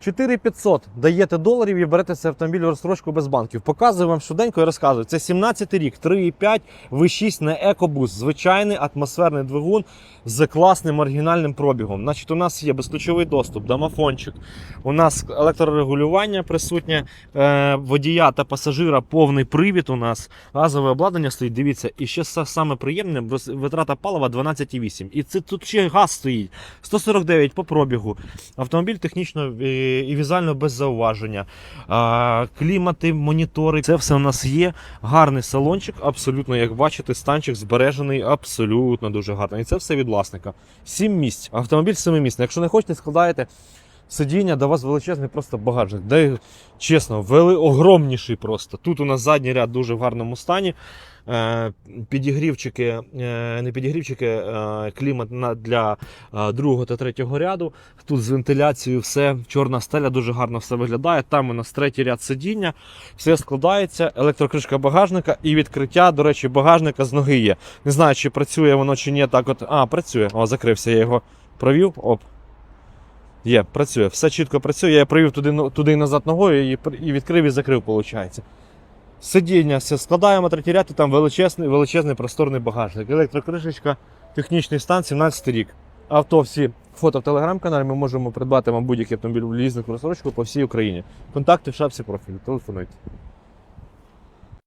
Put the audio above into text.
4500 даєте доларів і берете цей автомобіль в розстрочку без банків. Показую вам швиденько і розказую. Це 17 й рік, 3,5 V6 на EcoBoost. Звичайний атмосферний двигун з класним оригінальним пробігом. Значить, у нас є безключовий доступ, домофончик. У нас електрорегулювання присутнє е, водія та пасажира, повний привід. У нас газове обладнання стоїть. Дивіться, і ще саме приємне витрата палива 12,8. І це тут ще газ стоїть. 149 по пробігу. Автомобіль технічно е, і візуально без зауваження. Клімати, монітори, це все у нас є. Гарний салончик, абсолютно, як бачите, станчик збережений, абсолютно дуже гарний. І це все від власника. Сім місць. Автомобіль семимісний. Якщо не хочете, складаєте сидіння, до вас величезний просто багажник. Де, чесно, вели огромніший просто. Тут у нас задній ряд дуже в гарному стані. Е, Підігрівчики, е, не підігрівчики, е, клімат для другого та третього ряду. Тут з вентиляцією все, чорна стеля дуже гарно все виглядає. Там у нас третій ряд сидіння, все складається, електрокришка багажника і відкриття, до речі, багажника з ноги є. Не знаю, чи працює воно чи ні. Так от, а, працює. О, закрився, я його провів. Оп. Є, працює. Все чітко працює. Я провів туди, туди і назад ногою і, відкрив і закрив, виходить. Сидіння все складаємо третій ряд, і там величезний, величезний просторний багажник. Електрокришечка, технічний стан, 17 рік. Авто всі фото в телеграм-каналі. Ми можемо придбати вам будь-який автомобіль в лізнику розсрочку по всій Україні. Контакти в шапці профілю. Телефонуйте.